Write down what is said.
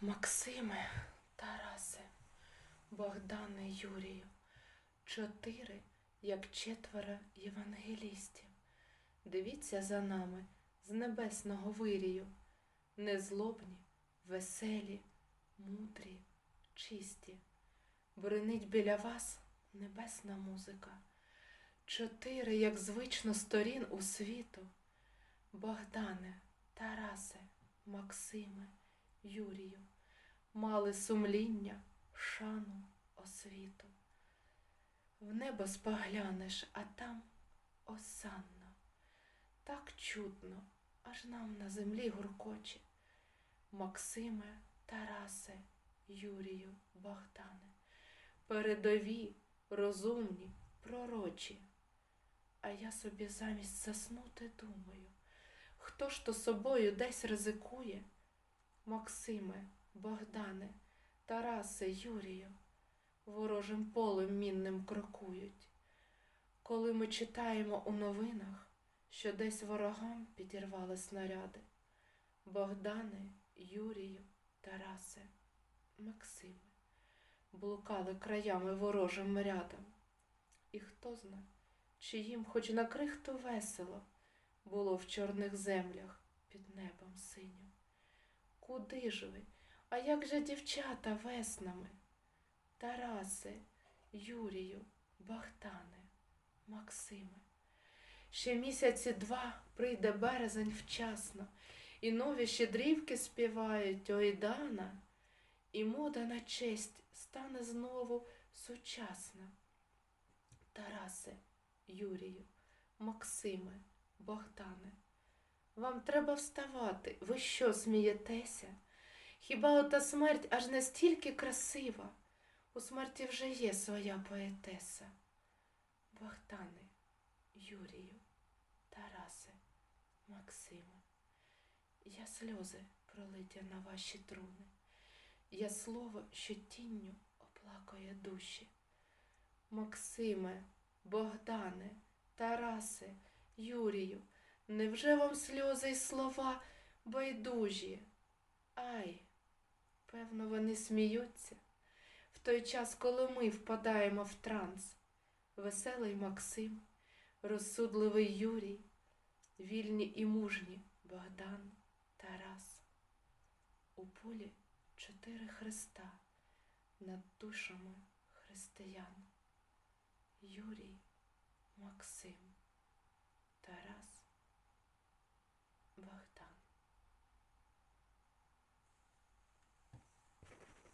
Максиме, Тарасе, Богдане Юрію, чотири, як четверо євангелістів. Дивіться за нами з небесного вирію, незлобні, веселі, мудрі, чисті. Бринить біля вас небесна музика. Чотири, як звично сторін у світу. Богдане, Тарасе, Максиме, Юрію, мали сумління, шану, освіту. В небо споглянеш, а там осанна. Так чутно, аж нам на землі гуркоче. Максиме, Тарасе, Юрію, Богдане, передові, розумні, пророчі. А я собі замість заснути думаю, хто ж то собою десь ризикує? Максиме, Богдане, Тарасе, Юрію, ворожим полем мінним крокують. Коли ми читаємо у новинах, що десь ворогам підірвали снаряди. Богдане, Юрію, Тарасе, Максиме, блукали краями ворожим рядом. І хто зна, чи їм хоч на крихту весело було в чорних землях під небом синім. Куди ж ви? А як же дівчата веснами? Тарасе, Юрію, Богдане, Максиме. Ще місяці два прийде березень вчасно, і нові щедрівки співають Ойдана, і мода на честь стане знову сучасна. Тарасе, Юрію, Максиме, Богдане, вам треба вставати. Ви що, смієтеся? Хіба ота смерть аж настільки красива? У смерті вже є своя поетеса. Богдане, Юрію, Тарасе, Максиме, я сльози пролиття на ваші труни, я слово, що тінню оплакує душі. Максиме, Богдане, Тарасе, Юрію, невже вам сльози й слова байдужі? Ай, певно, вони сміються в той час, коли ми впадаємо в транс. Веселий Максим, розсудливий Юрій, вільні і мужні Богдан, Тарас. У полі чотири хреста над душами християн. Юрій, Максим, beobachten.